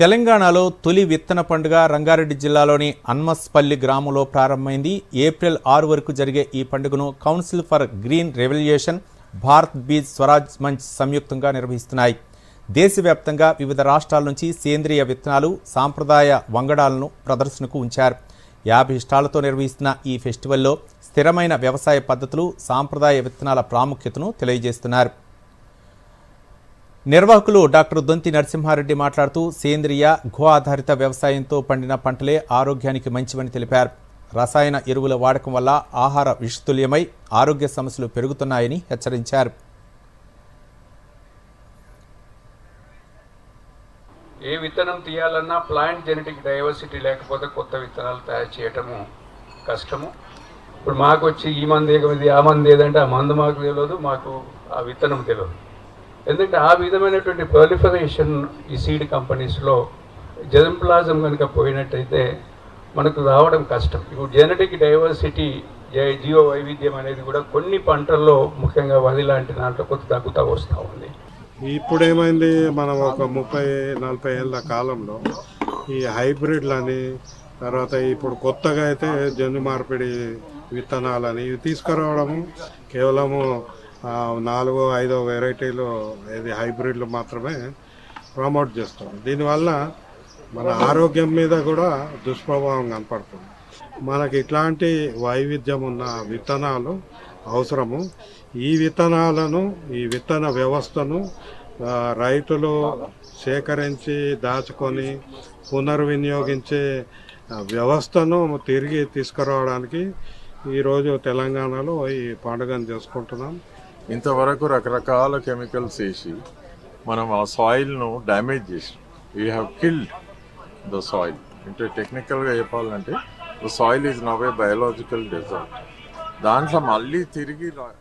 తెలంగాణలో తొలి విత్తన పండుగ రంగారెడ్డి జిల్లాలోని అన్మస్పల్లి గ్రామంలో ప్రారంభమైంది. ఏప్రిల్ ఆరు వరకు జరిగే ఈ పండుగను council for green revolution Bharat Beej Swaraj Manch సంయుక్తంగా నిర్వహిస్తున్నాయి. దేశవ్యాప్తంగా వివిధ రాష్ట్రాల నుంచి సేంద్రియ విత్తనాలు సాంప్రదాయ వంగడాలను ప్రదర్శనకు ఉంచారు. యాభై స్టాళ్ళతో నిర్వహిస్తున్న ఈ ఫెస్టివల్లో స్థిరమైన వ్యవసాయ పద్ధతులు సాంప్రదాయ విత్తనాల ప్రాముఖ్యతను తెలియజేస్తున్నారు. నిర్వాహకులు డాక్టర్ దొంతి నరసింహారెడ్డి మాట్లాడుతూ సేంద్రియ గో ఆధారిత వ్యవసాయంతో పండిన పంటలే ఆరోగ్యానికి మంచివని తెలిపారు. రసాయన ఎరువుల వాడకం వల్ల ఆహార విషతుల్యమై ఆరోగ్య సమస్యలు పెరుగుతున్నాయని హెచ్చరించారు. ఏ విత్తనం తీయాలన్నా ప్లాంట్ జెనెటిక్ డైవర్సిటీ లేకపోతే కొత్త విత్తనాలు తయారు చేయటము కష్టము. ఇప్పుడు మాకు వచ్చి ఈ మంది ఆ మంది ఏదంటే ఆ మందు మాకు తెలియదు మాకు ఆ విత్తనం తెలియదు. ఎందుకంటే ఆ విధమైనటువంటి ప్రొలిఫరేషన్ ఈ సీడ్ కంపెనీస్లో జెర్మ్ప్లాజం కనుక పోయినట్టయితే మనకు రావడం కష్టం. ఇప్పుడు జెనెటిక్ డైవర్సిటీ జై- జీవ వైవిధ్యం అనేది కూడా కొన్ని పంటల్లో ముఖ్యంగా వరి లాంటి దాంట్లో కొంత తగ్గుతూ వస్తూ ఉంది. ఇప్పుడేమైంది? మనం ఒక ముప్పై నలభై ఏళ్ళ కాలంలో ఈ హైబ్రిడ్లని తర్వాత ఇప్పుడు కొత్తగా అయితే జన్యు మార్పిడి విత్తనాలని ఇవి తీసుకురావడము కేవలము నాలుగో ఐదో వెరైటీలు ఇది హైబ్రిడ్లు మాత్రమే ప్రమోట్ చేస్తాం దీనివల్ల మన ఆరోగ్యం మీద కూడా దుష్ప్రభావం కనపడుతుంది. మనకి ఇట్లాంటి వైవిధ్యం ఉన్న విత్తనాలు అవసరము. ఈ విత్తనాలను ఈ విత్తన వ్యవస్థను రైతులు సేకరించి దాచుకొని పునర్వినియోగించే వ్యవస్థను తిరిగి తీసుకురావడానికి ఈరోజు తెలంగాణలో ఈ పండుగను చేసుకుంటున్నాం. ఇంతవరకు రకరకాల కెమికల్స్ వేసి మనం ఆ సాయిల్ను డ్యామేజ్ చేసి we have killed the soil అంటే టెక్నికల్గా చెప్పాలంటే the soil is now a biological desert దాంట్లో మళ్ళీ తిరిగి రా-